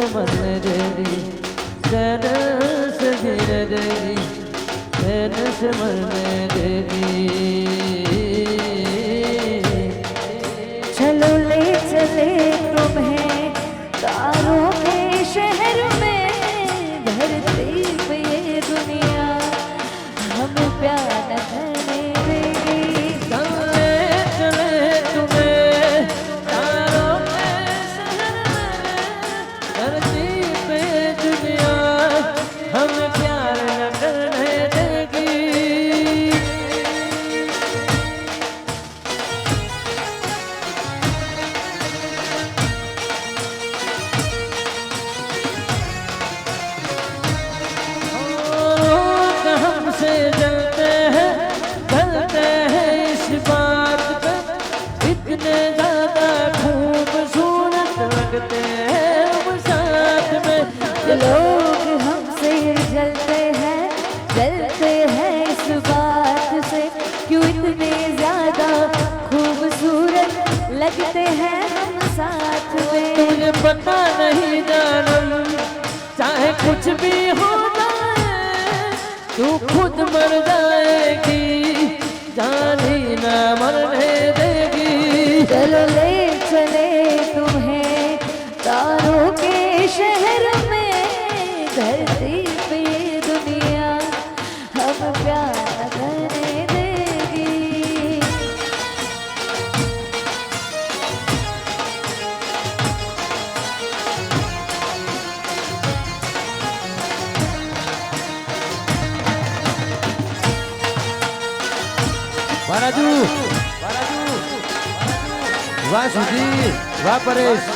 se bane deri Sana se dine deri Sana se na na na में तुझे पता नहीं जानम चाहे कुछ भी हो जाए तू खुद मर जाएगी जान ही ना मरने વાહ સુધીર વાહ પરેશ.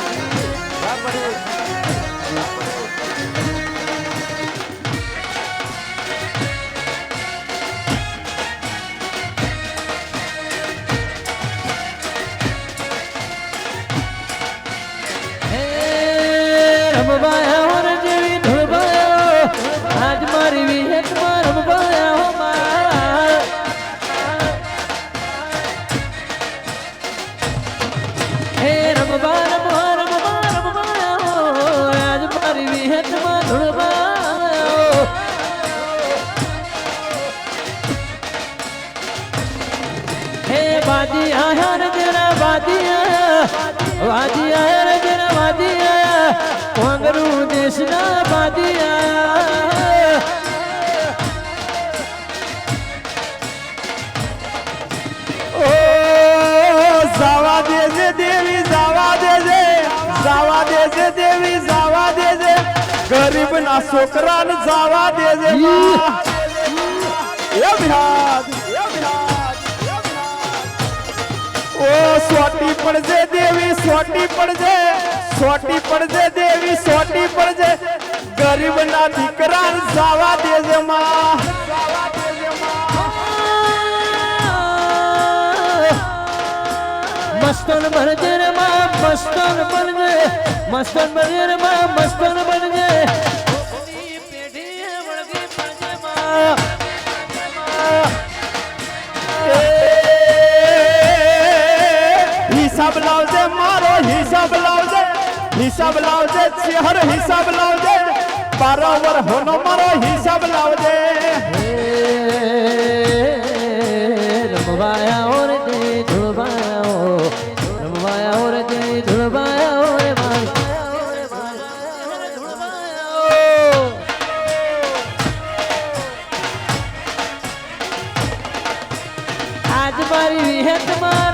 વાહ વાદિયા આયા રે જરા બાજી આયા કોંગરું દેશના વાદિયા. ઓ જાવા દેજે દેવી જાવા દેજે જાવા દેજે દેવી જાવા દેજે. ગરીબ ના છોકરાને જવા દેજે એ બિહાદ ઓ, સોટી પડજે દેવી, સોટી પડજે સોટી પડજે દેવી, સોટી પડજે. ગરીબ ના દીકરા જાવા દેજે માં. મસ્તન બનજે રે માં, મસ્તન બનજે મસ્તન બનજે રે માં, મસ્તન બનજે. হিসাব লাও যে, হিসাব লাও যে, চেহর হিসাব লাও যে বারোবার হন মারো হিসাব লাও যে। রমবায়া ওর দে ধুরবায়া ও রমবায়া ওর দে ধুরবায়া ও রে ভাই আজ বাড়ি হেতমা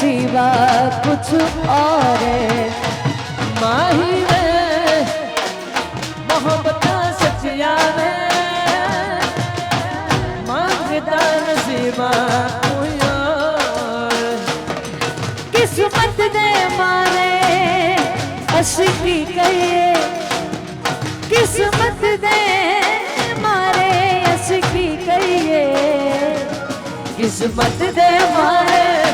सिवा कुछ और माही में मोहब्बत सचिया में मांगता सिवा किस्मत ने मारे अशी कहे किस्मत ने કિસ્મત દે મારે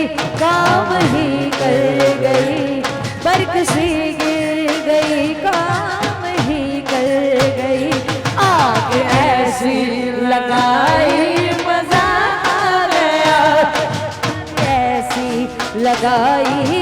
गई काम ही कर गई, बर्क से गिर गई, काम ही कर गई। आग ऐसी लगाई, मज़ा आ गया। ऐसी लगाई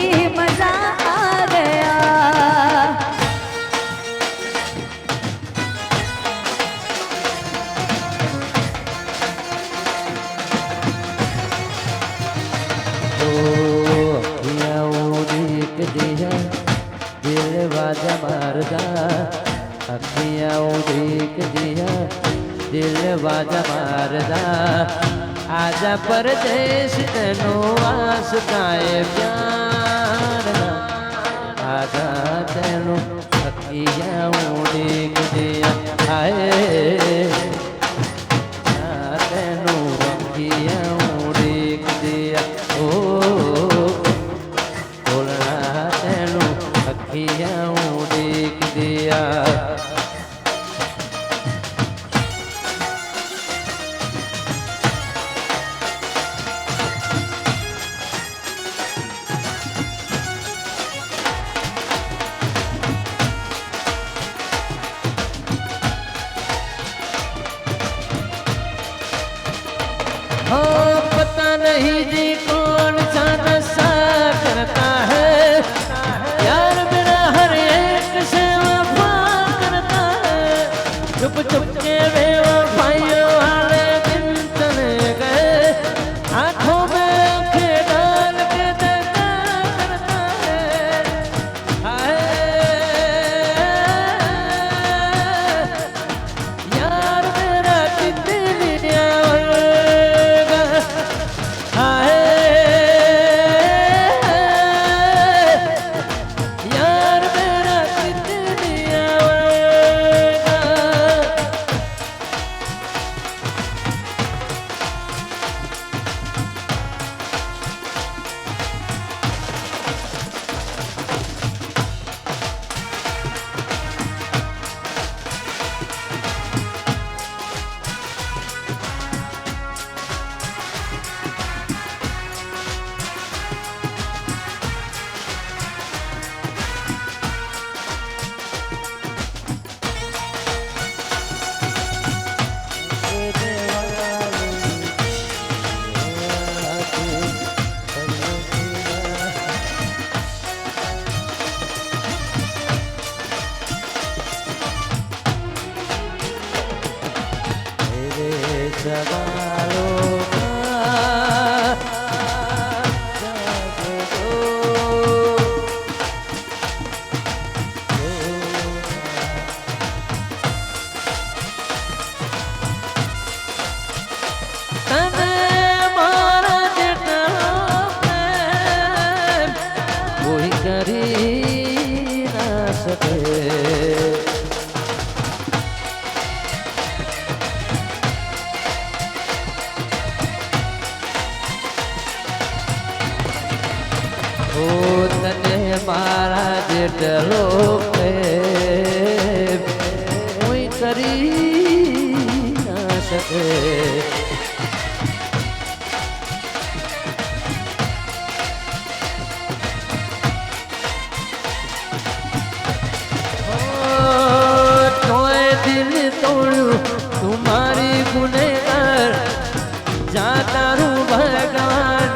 बाजा अखियाँ उदीक दिया दिल बाजा मारदा आजा परदेश तेनो आसकाए प्यार आजा तेनो अखियाँ उदीक दिया हाय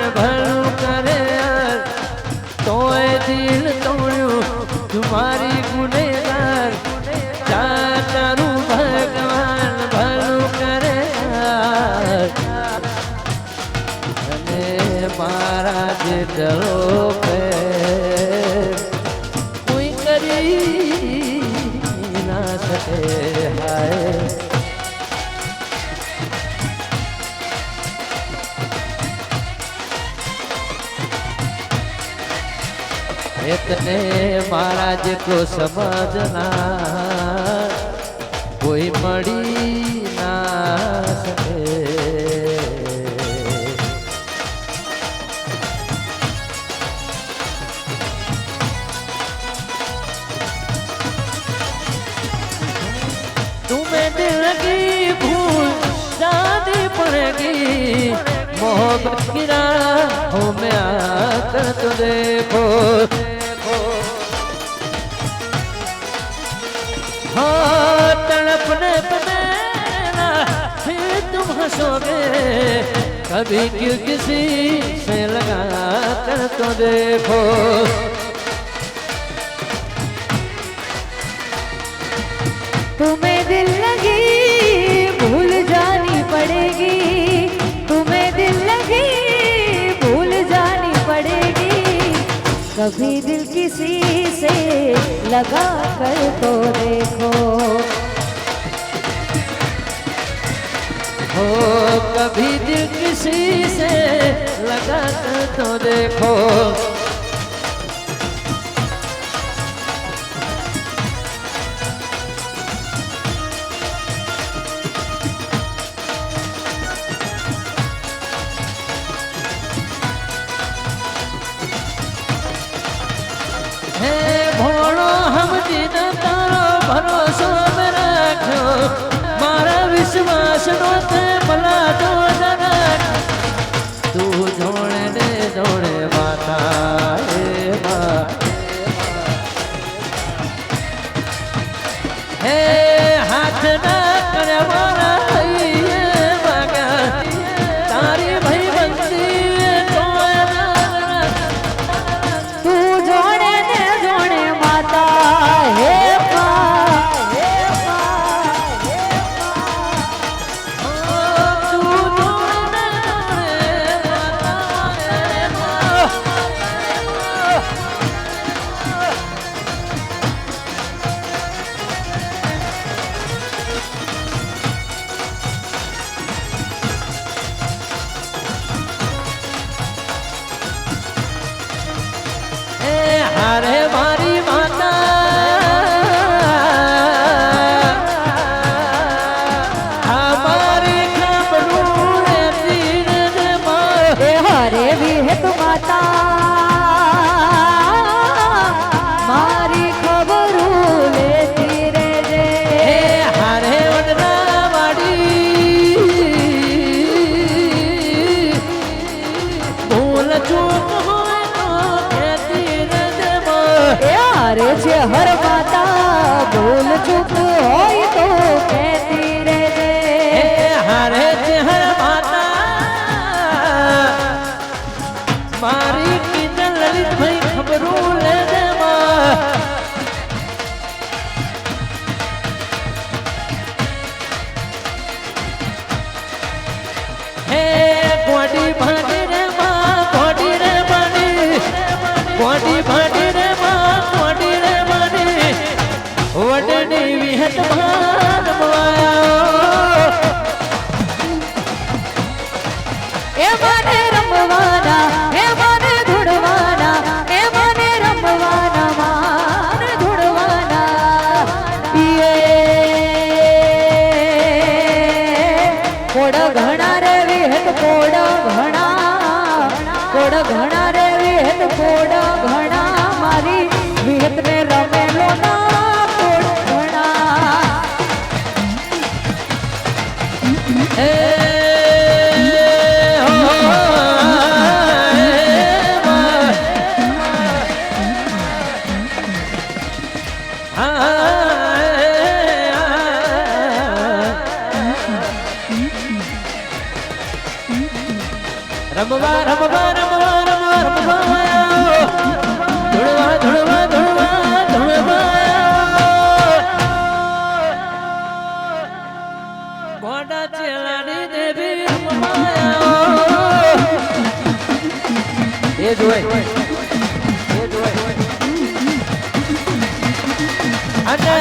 ભગવાન ભલું કરે. તોય દિલ તોડ્યું તુમારી ગુનેગાર જા તારું ભગવાન ભલું કરે. અને મારા જેટલો પ્રેમ એકને મારા જેટલો સમજના કોઈ મળી ના શકે तुम्हें दिल की भूल जानी पड़ेगी मोहब्बत की राहों में आकर तो देखो फिर कभी क्यों किसी से लगा कर तो देखो? तुम्हें दिल लगी भूल जानी पड़ेगी। तुम्हें दिल लगी भूल जानी पड़ेगी। कभी दिल किसी से लगा कर तो देखो। हो कभी दिल किसी से लगा कर तो देखो હે ભોળો સમજી ન તારો ભરોસો મેં રાખ્યો મારા વિશ્વાસ નો તે ભલા Hey. એ એ જોય અને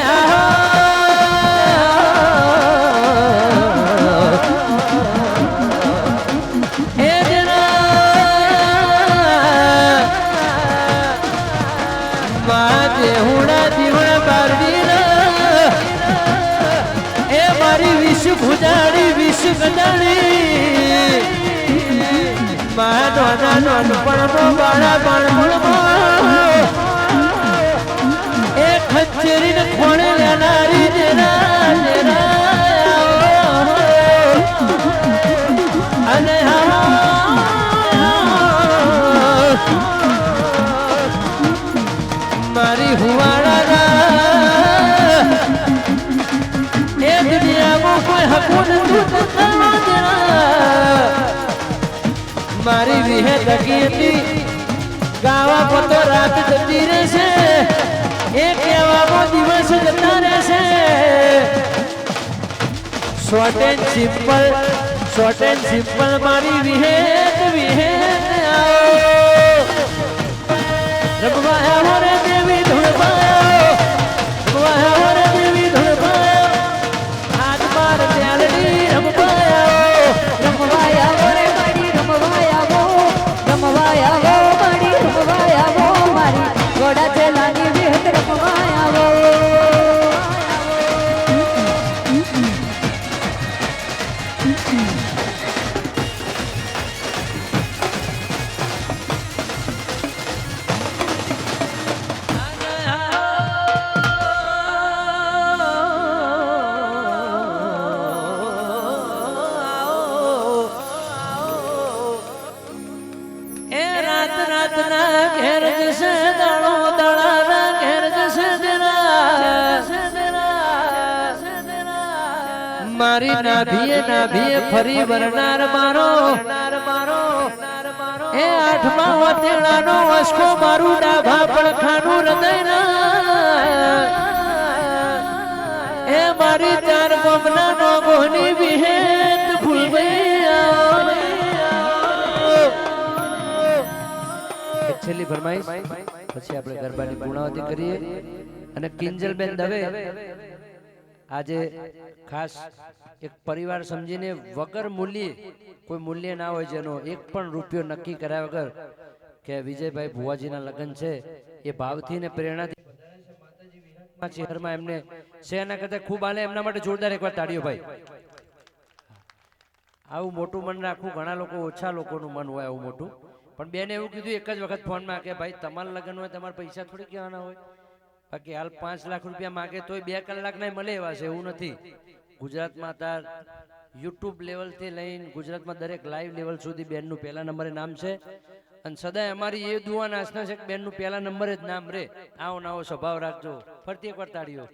ભુજાડી વિશ ગજાડી એ ખચ્ચરીને ખોણે લેનારી જેના જેના અને મારી લગી હતી ગાવા પોતો રાત જતી એ કહેવામાં દિવસ જતા રહેશે. Short and simple short and simple રમવા આવો રે. મારી નાભીએ નાભીએ ફરી વરનાર મારો. એ આઠમા વતેલાનો વસકો મારું ડાભા પડખાનું હૃદય એ મારી ચાર બમના નો ગોની વિહેત એક છેલ્લી ફરમાઈશ પછી આપણે ગરબાની પૂર્ણાવતી કરીએ. અને કિંજલબેન દવે. આજે ખાસ એક પરિવાર સમજીને વગર મૂલ્યે, કોઈ મૂલ્ય ના હોય જેનો એક પણ રૂપિયો નક્કી કર્યા વગર કે વિજયભાઈ ભુવાજીના લગ્ન છે, એ ભાવથી ને પ્રેરણાથી શહેરમાં એમને છે, એના કરતાં ખૂબ આલે, એમના માટે જોરદાર એકવાર તાળીઓ આવું મોટું મન રાખવું, ઘણા લોકો ઓછા લોકોનું મન હોય આવું મોટું. પણ બેને એવું કીધું, એક જ વખત ફોનમાં કે ભાઈ, તમારા લગ્ન હોય, તમારે પૈસા થોડી કહેવાના હોય. બાકી હાલ પાંચ લાખ રૂપિયા માગે તોય બે કલાક ના મળે એવા છે, એવું નથી. ગુજરાતમાં તાર યુટ્યુબ લેવલથી લઈને ગુજરાતમાં દરેક લાઈવ લેવલ સુધી બેનનું પહેલા નંબરે નામ છે. અને સદાય અમારી એ દુઆ નાસના છે કે બેનનું પહેલા નંબરે જ નામ રે. આવો નાવો સ્વભાવ રાખજો. ફરતી એકવાર તાળીઓ.